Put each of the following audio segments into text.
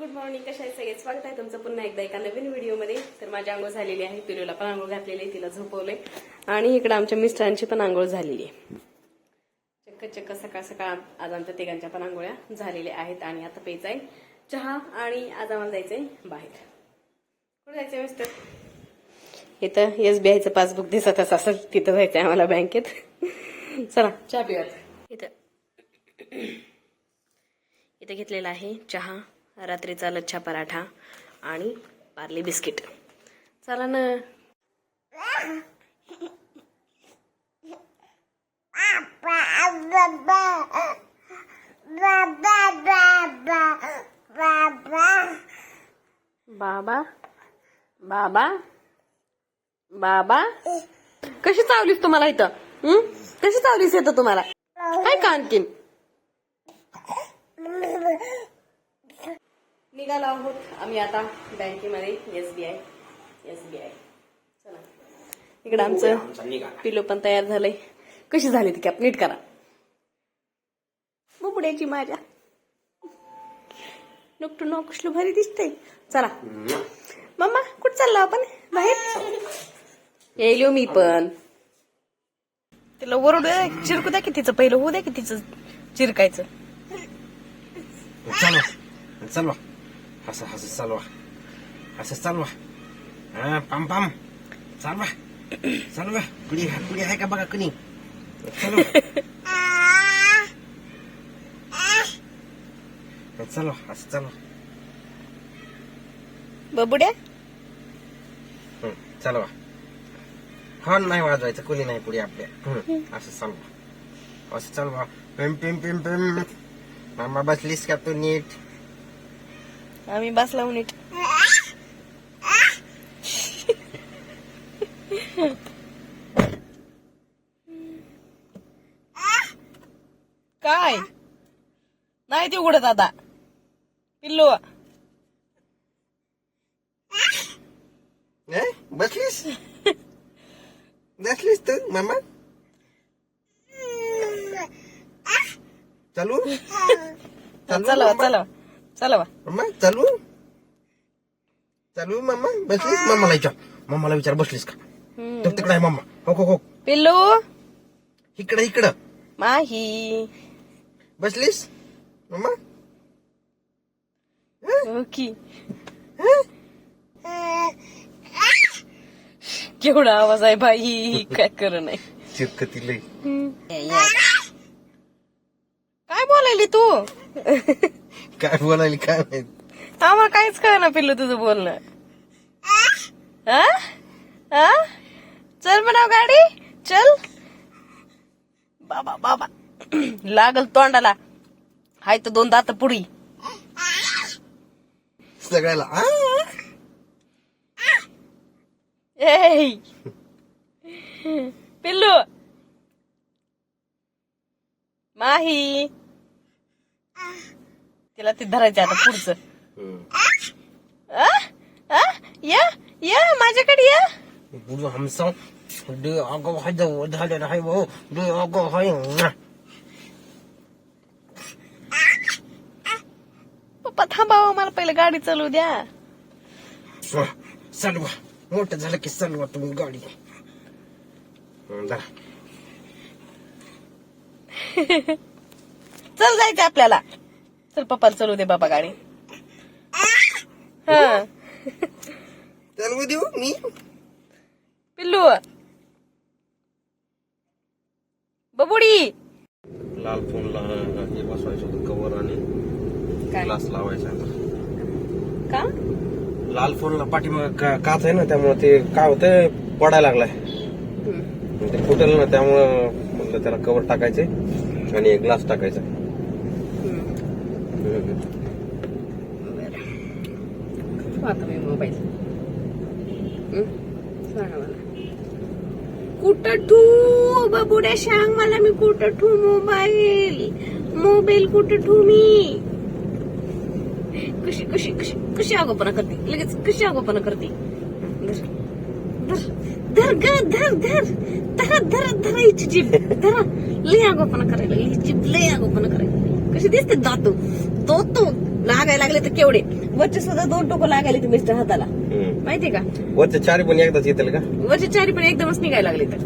Good morning कशा आहे सगळे? स्वागत आहे तुमचं पुन्हा एकदा एका नवीन व्हिडिओमध्ये. तर माझी आंघोळ झालेली आहे पिरूला पण आंघोळ घातलेली आहे तिला झोपवले आणि इकडे आमच्या मिस्टरांची पण आंघोळ झालेली आहे. चक्क चक्क सकाळ सकाळ आज आमच्या तिघांच्या पण आंघोळ्या झालेल्या आहेत आणि आता प्यायचा आहे चहा आणि आज आम्हाला जायचंय बाहेर. कुठे जायचंय मिस्टर इथं एस बी आयचं पासबुक दिसत असं तिथं जायचंय आम्हाला बँकेत. चला चहा पिऊयात. इथं. इथं घेतलेला आहे चहा. रात्रीचा लच्छा पराठा आणि पार्ली बिस्किट. चला ना. बाबा बाबा बाबा. कशी चावलीस तुम्हाला इथं? कशी चावलीस येतं तुम्हाला? काय का आणखीन? निघालो आहोत. आम्ही आता बँकेमध्ये S B I S B I. चला. इकडं आमचं पिलो पण तयार झालंय. कशी झाली ती कॅप? नीट करा. बुबड्याची माझ्या. नुकटू नो कुठलं भारी दिसतंय. चला. मम्मा कुठं चाललो आपण? बाहेर? येईल मी पण. तिला वरडू द्या चिरकू द्या की तिचं. पहिलं होऊ द्या की तिचं चिरकायचं. चालवा चालवा असं असं चालवा असं चालवा हा पाम पाम चालवा चालवा कुणी कुणी आहे का बघा कुणी चालवा चालवा असं चालवा बबुड्या हं, चालवा हॉर्न नाही वाजवायचं कुणी नाही पुढे आपल्या हं, असं चालवा असं चालवा पिम पिम पिम पिम मामा बसलीस का तू नीट आम्ही बसला नीट काय? नाही ते उघडत आता. पिल्लू. बसलीस? बसलीस तू मामा? चालू? चालू चला. मामा? चला चला मामा चालू? चालू मामा? बसलीस? मामाला विचार. मामाला विचार बसलीस का? तो तिकडे आहे मामा. हो हो हो. पिल्लू? इकडं इकडं. माही. बसलीस? मामा? ओके केवढा आवाज आहे बाई. काय कर नाही चिरकती लई. काय बोलायली तू? काय बोलायली काय माहीत? आम्हाला काहीच कळ ना पिल्लू तुझं बोलणं. हा? हा? चल म्हणाव गाडी. चल. बाबा बाबा. लागल तोंडाला. हाय तर दोन दात पुडी सगळ्याला आ? ए पिल्लू माही. तिला ते धरायचं आता पुढचं. हं. आ? आ? या? या? माझ्याकडे या? बुडू हमसा डे अगो हाय जाऊ झालेलं हाय भाऊ. डे अगो हाय. पप्पा थांबावं मला पहिले गाडी चालू द्या. चालवा. मोठं झालं की चालवा तुम्ही गाडी. हं. चल जायचं आपल्याला. चल पप्पा चालू दे बाबा गाडी. हा. चालवू देऊ मी? पिल्लू. बबुडी. लाल फोनला हे बसवायचं होतं कवर आणि काय? ग्लास लावायचा. का? लाल फोनला पाठीमाग काच आहे ना त्यामुळे ते काय होतंय पडायला लागलाय. ते फुटेल ना त्यामुळं म्हणलं त्याला कवर टाकायचे आणि ग्लास टाकायचा. आता मी मोबाईल सांगा मला. कुठं ठू बाबुड्या सांग मला मी कुठं ठू मोबाईल मोबाईल कुठं ठू मी? कशी कशी कशी कशी आगोपणा करते? लगेच कशी आगोपणा करते? धर धर ग धर धर धरा. धरा धरा हिची जीभ. धरा. लय आगोपणा करायला लागली. ही जीभ लय आगोपणा करायला. कशी दिसते दातू. तो तो लागायला लागले तर केवढे. वरचे सुद्धा दोन टोकं लागायले मिस्टर हाताला. माहितीये का? वरच्या चारी पण एकदाच येतील का? वरचे चारी पण एकदमच निघायला लागले तर.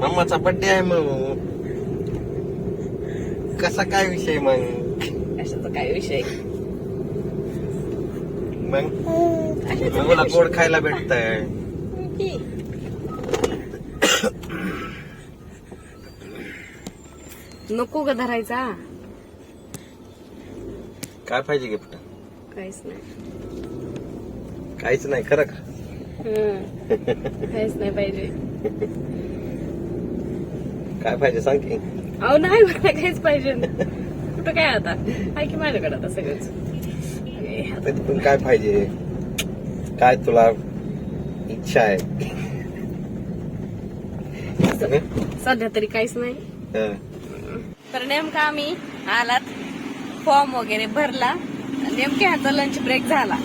मम्माचा बड्डे आहे मग. कसा काय विषय मग? कशाचा काय विषय? मग? मला गोड खायला भेटतंय. विषय? नको ग धरायचा. काय पाहिजे गिफ्ट? काहीच नाही. काहीच नाही खरं का. काहीच नाही पाहिजे. काय पाहिजे सांग की? अहो नाही मला काहीच पाहिजे. कुठं काय आता? आहे की माझ्याकडे आता सगळंच? आता तिथून काय पाहिजे? काय तुला इच्छा आहे? सध्या तरी काहीच नाही. हं. तर नेमका आम्ही आलात फॉर्म वगैरे भरला नेमके ह्याचा लंच ब्रेक झाला.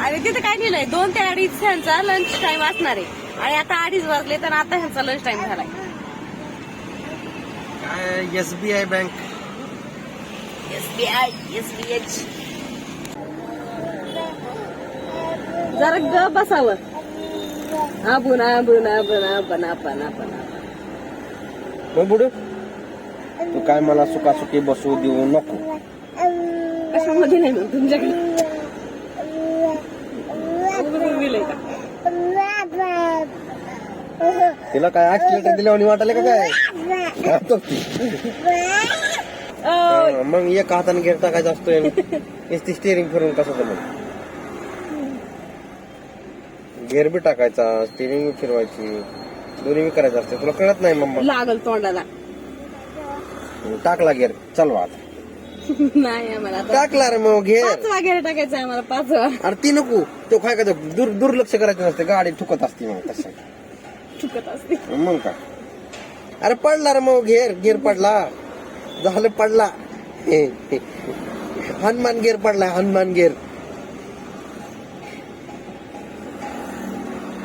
आणि तिथे काय लिहिलंय? दोन ते अडीच ह्यांचा लंच टाइम असणार आहे. आणि आता अडीच वाजले तर आता ह्यांचा लंच टाइम झालाय. काय? एसबीआय बँक एसबीआय एसबीएच जरा ग बसावं. आबून आबून आबून आपण आपण आपण मग बुडू. तू काय मला सुखासुखी बसू देऊ नको. कशामध्ये नाही मग तुमच्याकडे? का तिला काय ऍक्सिडेंट दिल्यावर वाटायला का काय? हा, तो. अ, हा, मग एका हाताने घेर टाकायचं असतोय नुसती स्टेअरिंग फिरून कसं जमल? गेअर बी टाकायचा स्टेअरिंग बी फिरवायची दोन्ही बी करायचं असते. तुला कळत नाही मम्मा? लागल तोंडाला. टाकला गेअर. चालवा आता. नाही आम्हाला आता. टाकला रे मग घेर पाच वगैरे टाकायचं आहे आम्हाला पाच अरे ती नको. तो काय काय दूर दुर्लक्ष करायचं नसते. गाडी ठुकत असते मग तसं. चुकत असते. मग का अरे पडला रे मग घेर घेर पडला. झालं पडला. हनुमान गेर पडला. हनुमान गेर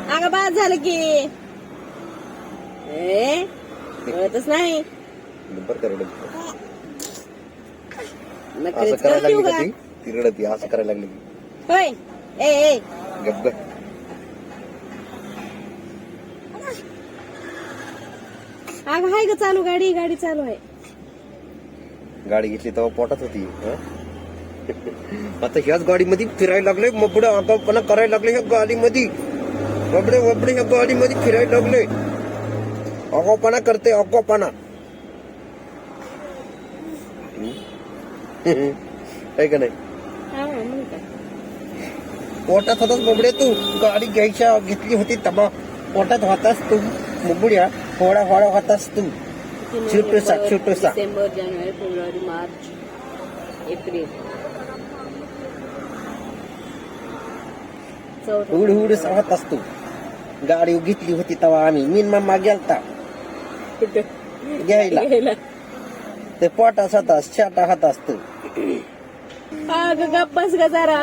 अगं बाद झालं की. ए कळतच नाही. बरं का रडत असं करायला करू लागली का ती? ती रडती असं करायला लागली. की. होय. ए ए. गप गप. अगं हाय ग चालू गाडी गाडी चालू आहे. गाडी घेतली तेव्हा पोटात होती हं? आता ह्याच गाडीमध्ये फिरायला लागले मबड आगाऊपणा करायला लागले ह्या गाडीमध्ये. वबडे वबडे ह्या गाडीमध्ये फिरायला लागले. आगाऊपणा करते आगाऊपणा आहे का नाही? हा पोटात होताच बबडे तू? गाडी घ्यायच्या घेतली होती तबा. पोटात होतास तू मुबड्या. होडा होडा होतास तू. छोटूसा, छोटूसा. डिसेंबर जानेवारी फेब्रुवारी मार्च एप्रिल. उड उड होतास तू. गाडी घेतली होती तेव्हा आम्ही. मीन मामा गेलता? घ्यायला. ते पोटास होतास छाटा होतास तू अगं गप्प बस ग जरा.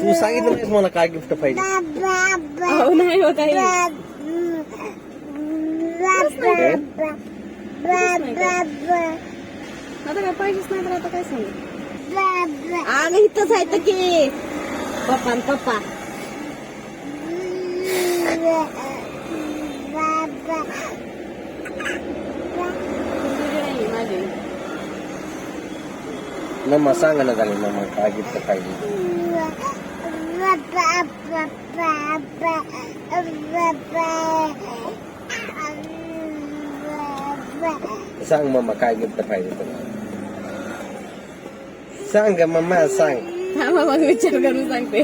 तू सांगितलं नाहीस मला काय गिफ्ट पाहिजे. अहो नाही हो काही. आता काय पाहिजेच नाही तर आता काय सांगू अगं इथंच आहे तर की पप्पा आणि पप्पा तुझी नाही माझी मम्मा सांगा ना झाले मम्मा काय गिफ्ट पाहिजे सांग मम्मा काय गिफ्ट पाहिजे तुला सांग ग मम्मा सांग थांबा मग विचार करून सांगते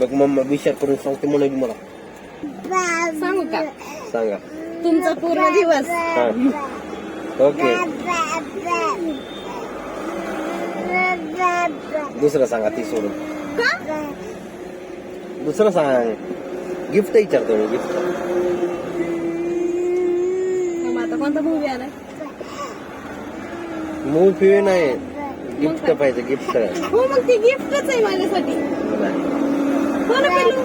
बघ मम्मा विचार करून सांगते म्हणून मला सांगू का सांगा तुमचा पूर्ण दिवस हा ओके दुसरं सांगा ती सोडून का दुसरं सांग गिफ्ट विचारतो मी गिफ्ट मग आता कोणता मूवी आलाय? मूवी नाही. गिफ्ट पाहिजे गिफ्ट हो मग ते गिफ्टच आहे माझ्यासाठी. हो ना पिल्लू?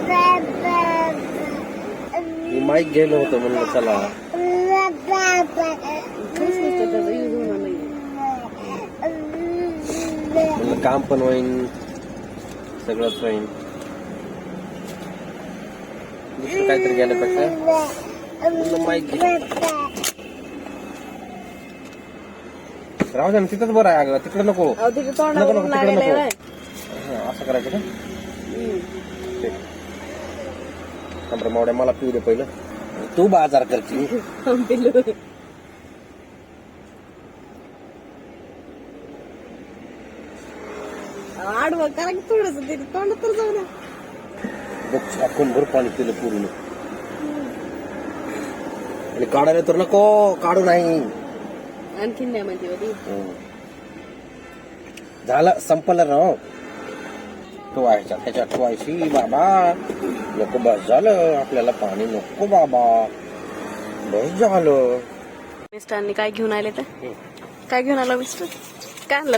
मी माईक गेलो होतो म्हणलं चला. काहीच नसतं त्याचा use होणार नाही. म्हणलं काम पण होईन. सगळंच होईन. दुसरं काहीतरी गेल्यापेक्षा. म्हणलं माईक घे. राहू दे ना तिथंच बरं आहे अगं तिकडे नको. अहो नको तोंडावरून नको तिकडे लागायला नको. हा, असं करायचं का. ठीक. मावड्या मला पिऊ दे पहिलं. तू बाजार अहो, आडवं करा की थोडस ते तोंडात तर जाऊ द्या. बघ भर पाणी पिलं पूर्ण आणि काढायला तर नको काढू नाही. आणखीन नाही म्हणते होती हं. झालं संपलं ना हो. ठेवायच्या त्याच्या ठेवायची बाबा. नको बस झालं आपल्याला पाणी नको बाबा. बस झालं. मिस्टरांनी काय घेऊन आले तर? काय घेऊन आला मिस्टर? काय आणलं?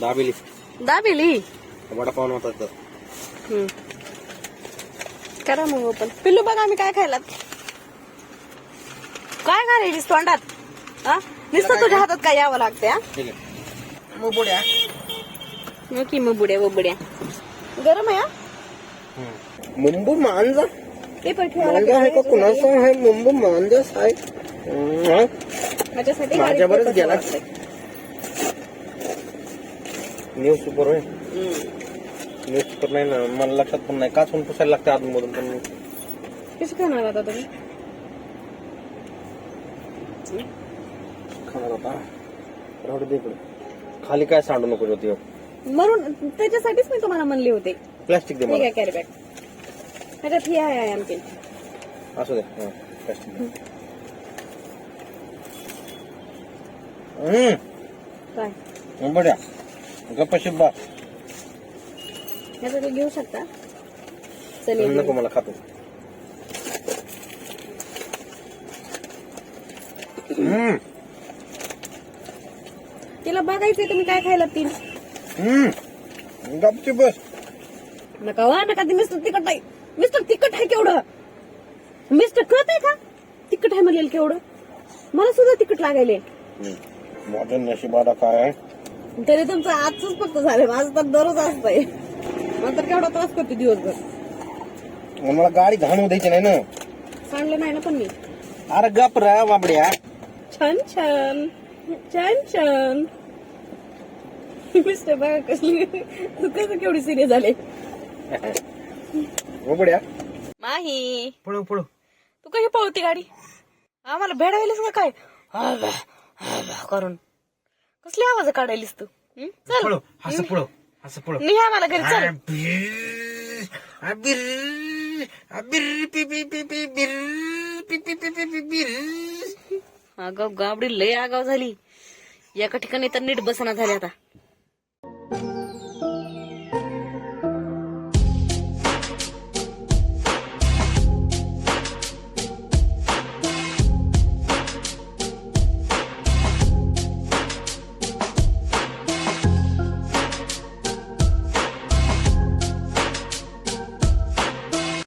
दाबेली. दाबेली? वडापाव नव्हता तर. हम्म. करा मग ओपन पिल्लू बघा आम्ही काय खायला काय घालायलीस तोंडात? हा? नुसतं तुझ्या हातात काय यावं लागते हा? ठीक आहे. मग बुड्या मग की मग बुड्या व बुड्या गरम आहे हा? मुंबू मांजा. ते मांजा आहे का कुणाचा आहे? मुंबू मांजाच आहे हं. माझ्यासाठी माझ्यावरच गेला. वाटतंय. न्यूज पेपर होय हम्म. न्यूज पेपर नाही ना. मला लक्षात पण नाही. काचून पुसायला लागते अजून मधून पण कसं खाणार आता तुम्ही? होता. राहू दे इकडे खाली काय सांडू नको होती म्हणून त्याच्यासाठीच मी तुम्हाला म्हणले होते. प्लॅस्टिक दे ठीक मला. आहे कॅरी बॅग हे आहे असू दे. हं, प्लॅस्टिक दे. हम्म. काय? बड्या गप्प शिब्बा घेऊ शकता. चल नको मला खातो. हम्म. तिला बघायचंय तुम्ही काय खायला तीन गपची बस. नका वा नका ते मिस्टर तिखट आहे. मिस्टर तिखट आहे केवढं? मिस्टर कळत आहे का? तिखट आहे म्हणलेलं केवढं? मला सुद्धा तिखट लागायले. हम्म. माझं नशिबाला काय आहे? तरी तुमचं आजच फक्त झालं माझं तर दररोज असतंय. नंतर केवढा त्रास करते दिवसभर. मला गाडी घाणू द्यायची नाही ना. सांगलं नाही ना पण मी. अरे गप रा बाबड्या. छान छान. छान छान. मिस्टर बघा कसली. तू कसं केवढी सिरियस झाले. बाबड्या माही. पळू पळू तू कशी पळवती गाडी? आम्हाला भेडायलीस का काय? हा बा, हा बा करून. कसली आवाज काढायलीस तू? हं? चल. पळू असं पळू असं पळू निघा आम्हाला घरी चल. अबिर अबिर अबिर पी पी पी पी बिर पी पी पी पी पी बिर अगं गाबडी लय आगाव झाली. एका ठिकाणी तर नीट बसना झाली आता.